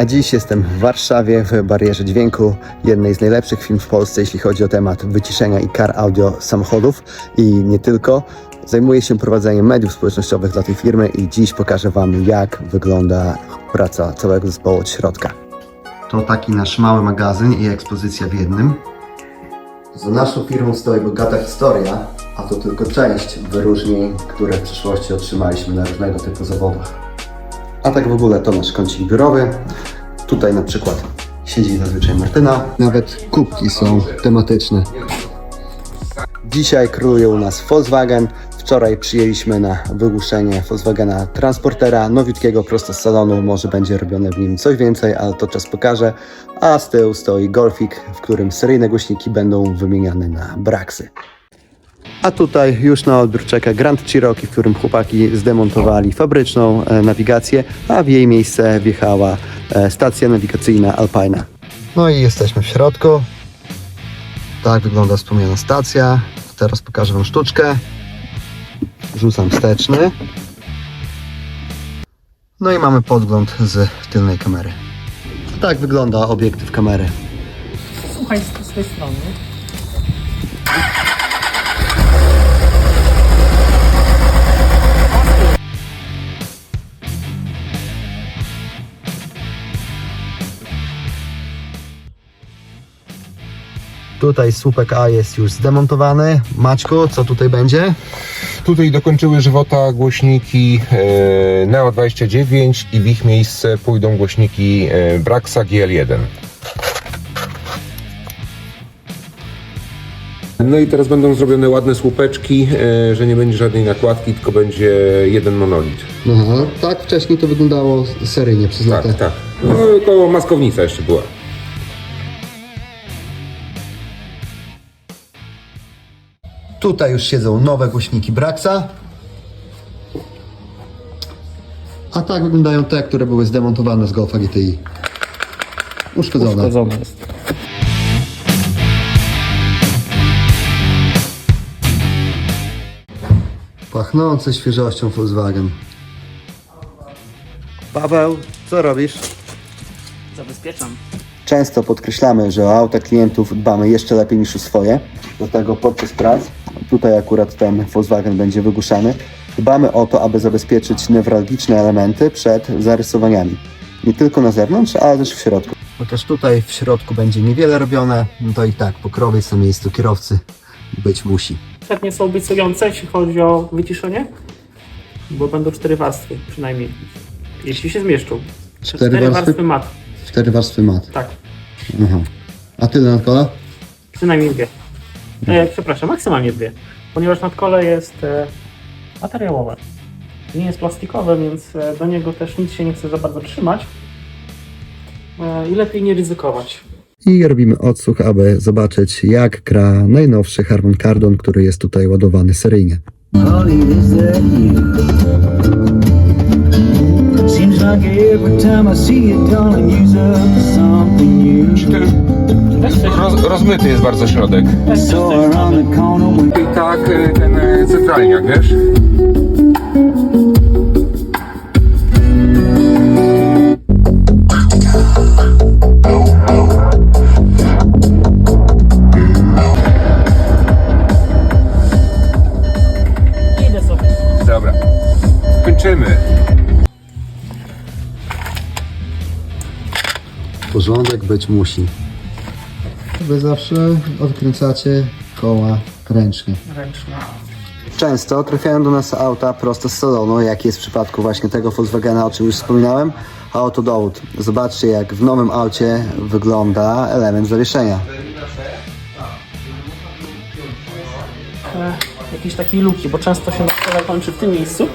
A dziś jestem w Warszawie w barierze dźwięku, jednej z najlepszych firm w Polsce, jeśli chodzi o temat wyciszenia i car audio samochodów i nie tylko. Zajmuję się prowadzeniem mediów społecznościowych dla tej firmy i dziś pokażę Wam, jak wygląda praca całego zespołu od środka. To taki nasz mały magazyn i ekspozycja w jednym. Za naszą firmą stoi bogata historia, a to tylko część wyróżnień, które w przeszłości otrzymaliśmy na różnego typu zawodach. A tak w ogóle to nasz kącik biurowy. Tutaj na przykład siedzi zazwyczaj Martyna. Nawet kubki są tematyczne. Dzisiaj króluje u nas Volkswagen. Wczoraj przyjęliśmy na wygłuszenie Volkswagena Transportera, nowiutkiego prosto z salonu. Może będzie robione w nim coś więcej, ale to czas pokaże. A z tyłu stoi Golfik, w którym seryjne głośniki będą wymieniane na Braxy. A tutaj już na odbiór czeka Grand Cherokee, w którym chłopaki zdemontowali fabryczną e, nawigację, a w jej miejsce wjechała e, stacja nawigacyjna Alpina. No i jesteśmy w środku. Tak wygląda wspomniana stacja. Teraz pokażę Wam sztuczkę. Rzucam wsteczny. No i mamy podgląd z tylnej kamery. Tak wygląda obiektyw kamery. Słuchaj z z tej strony. Tutaj słupek A jest już zdemontowany. Maćku, co tutaj będzie? Tutaj dokończyły żywota głośniki e, Neo 29 i w ich miejsce pójdą głośniki e, Braxa GL1. No i teraz będą zrobione ładne słupeczki, e, że nie będzie żadnej nakładki, tylko będzie jeden monolit. Aha, tak wcześniej to wyglądało seryjnie przez lata. Tak, tak. No koło maskownica jeszcze była. Tutaj już siedzą nowe głośniki Braxa. A tak wyglądają te, które były zdemontowane z Golfa GTI. Uszkodzone. Uszkodzony jest. Pachnący świeżością Volkswagen. Paweł, co robisz? Zabezpieczam. Często podkreślamy, że o auta klientów dbamy jeszcze lepiej niż o swoje. Dlatego podczas prac, tutaj akurat ten Volkswagen będzie wygłuszany, dbamy o to, aby zabezpieczyć newralgiczne elementy przed zarysowaniami. Nie tylko na zewnątrz, ale też w środku. Chociaż tutaj w środku będzie niewiele robione, no to i tak pokrowy jest na miejscu kierowcy być musi. Przednie są obiecujące, jeśli chodzi o wyciszenie, bo będą cztery warstwy przynajmniej. Jeśli się zmieszczą. Cztery warstwy? warstwy mat. Cztery warstwy mat. Tak, Aha. A tyle nad kola? przynajmniej dwie. E, przepraszam, maksymalnie dwie. Ponieważ nadkole jest e, materiałowe. Nie jest plastikowe, więc e, do niego też nic się nie chce za bardzo trzymać. E, I lepiej nie ryzykować. I robimy odsłuch, aby zobaczyć jak gra najnowszy Harman Kardon, który jest tutaj ładowany seryjnie. Is that you? Like every time I see you, darling, up something new. Roz, rozmyty jest bardzo środek. The corner when I tak e, ten e, centralniak, wiesz? Dobra. Kończymy. Porządek być musi. Wy zawsze odkręcacie koła ręcznie. Ręczna. Często trafiają do nas auta prosto z salonu, jak jest w przypadku właśnie tego Volkswagena, o czym już wspominałem. A oto dowód. Zobaczcie, jak w nowym aucie wygląda element zawieszenia. e, jakiejś takiej luki, bo często się na kończy w tym miejscu.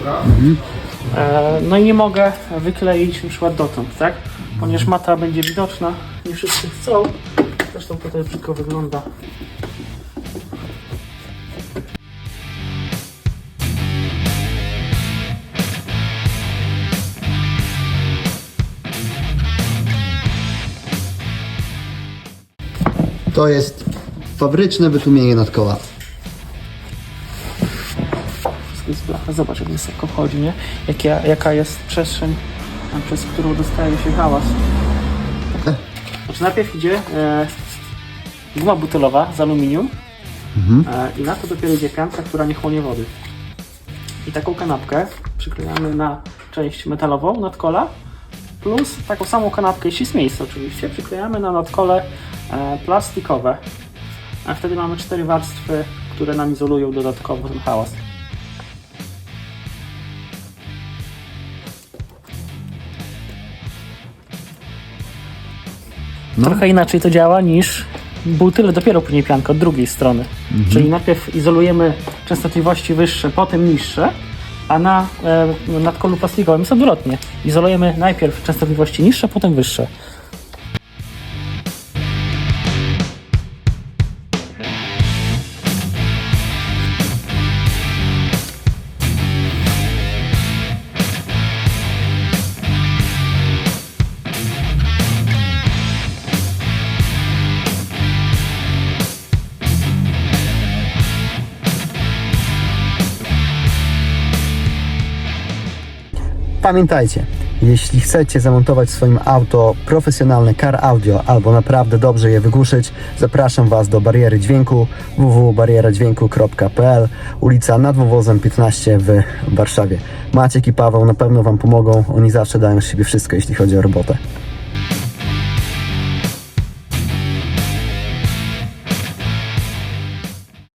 E, no i nie mogę wykleić na przykład dotąd, tak? Ponieważ mata będzie widoczna, nie wszyscy chcą. Zresztą tutaj brzydko wygląda. To jest fabryczne wytłumienie nadkoła. Wszystko jest blacha. Zobacz, jak wysoko wchodzi, nie? Jakia, jaka jest przestrzeń, przez którą dostaje się hałas. Znaczy najpierw idzie e, guma butelowa z aluminium e, i na to dopiero idzie pianka, która nie chłonie wody. I taką kanapkę przyklejamy na część metalową nadkola plus taką samą kanapkę, jeśli jest miejsce oczywiście, przyklejamy na nadkole e, plastikowe. A wtedy mamy cztery warstwy, które nam izolują dodatkowo ten hałas. Trochę inaczej to działa niż butyle, dopiero później pianka od drugiej strony. Czyli najpierw izolujemy częstotliwości wyższe, potem niższe, a na e, nadkolu plastikowym jest odwrotnie. Izolujemy najpierw częstotliwości niższe, potem wyższe. Pamiętajcie, jeśli chcecie zamontować w swoim auto profesjonalne car audio albo naprawdę dobrze je wygłuszyć, zapraszam Was do bariery dźwięku www.barieradźwięku.pl ulica nad Wowozem 15 w Warszawie. Maciek i Paweł na pewno Wam pomogą, oni zawsze dają z siebie wszystko, jeśli chodzi o robotę.